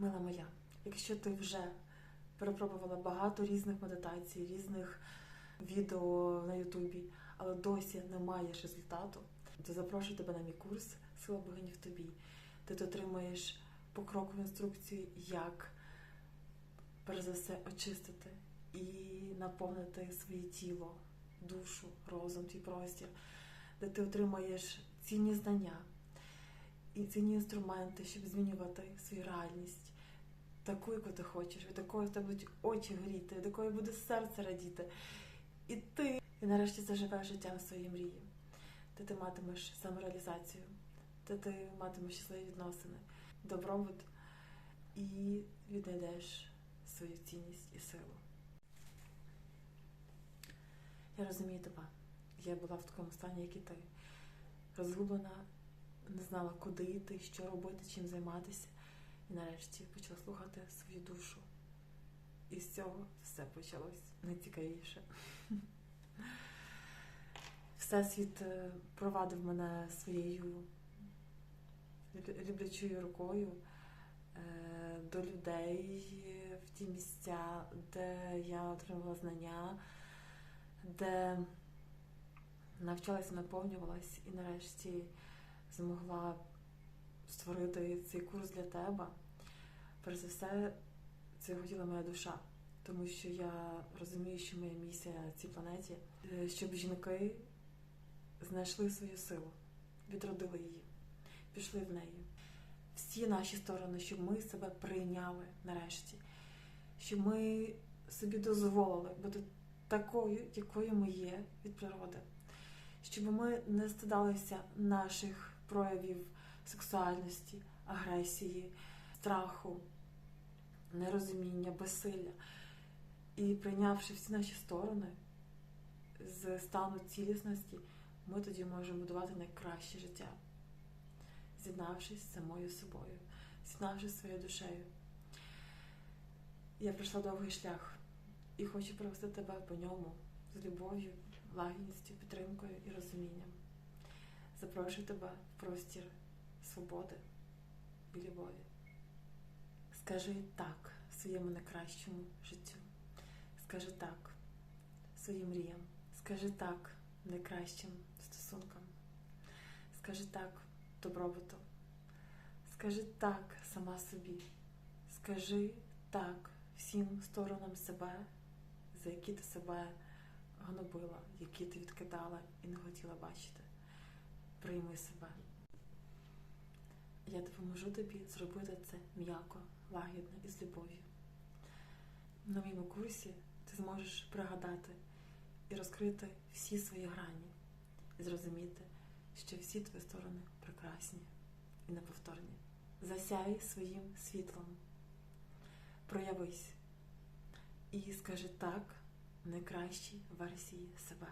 Мила моя, якщо ти вже перепробувала багато різних медитацій, різних відео на Ютубі, але досі не маєш результату, то запрошую тебе на мій курс Сила богині в тобі, ти отримаєш покрокову інструкцію, як перш за все очистити і наповнити своє тіло, душу, розум, твій простір, де ти отримаєш цінні знання і цінні інструменти, щоб змінювати свою реальність, таку, яку ти хочеш, від якої в тебе будуть очі горіти, від якої буде серце радіти. І ти і нарешті заживеш життям своєї мрії, де ти матимеш самореалізацію, де ти матимеш щасливі відносини, добробут і віднайдеш свою цінність і силу. Я розумію тебе. Я була в такому стані, як і ти. Розгублена, знала, куди йти, що робити, чим займатися. І нарешті почала слухати свою душу. І з цього все почалось найцікавіше. Всесвіт е, провадив мене своєю люблячою рукою е, до людей в ті місця, де я отримала знання, де навчалася, наповнювалась і нарешті змогла створити цей курс для тебе. Перш за все, це хотіла моя душа, тому що я розумію, що моя місія на цій планеті, е, щоб жінки знайшли свою силу, відродили її, пішли в неї. Всі наші сторони, щоб ми себе прийняли нарешті, щоб ми собі дозволили бути такою, якою ми є від природи, щоб ми не стидалися наших проявів сексуальності, агресії, страху, нерозуміння, безсилля. І прийнявши всі наші сторони з стану цілісності, ми тоді можемо будувати найкраще життя, з'єднавшись з самою собою, з'єднавшись своєю душею. Я пройшла довгий шлях і хочу провести тебе по ньому з любов'ю, лагідністю, підтримкою і розумінням. Запрошую тебе в простір свободи і любові. Скажи так своєму найкращому життю. Скажи так своїм мріям. Скажи так найкращим стосункам. Скажи так добробуту. Скажи так сама собі. Скажи так всім сторонам себе, за які ти себе гнобила, які ти відкидала і не хотіла бачити. Прийми себе. Я допоможу тобі зробити це м'яко, лагідно і з любов'ю. На моєму курсі ти зможеш пригадати і розкрити всі свої грані, і зрозуміти, що всі твої сторони прекрасні і неповторні. Засяй своїм світлом, проявись і скажи так найкращій версії себе.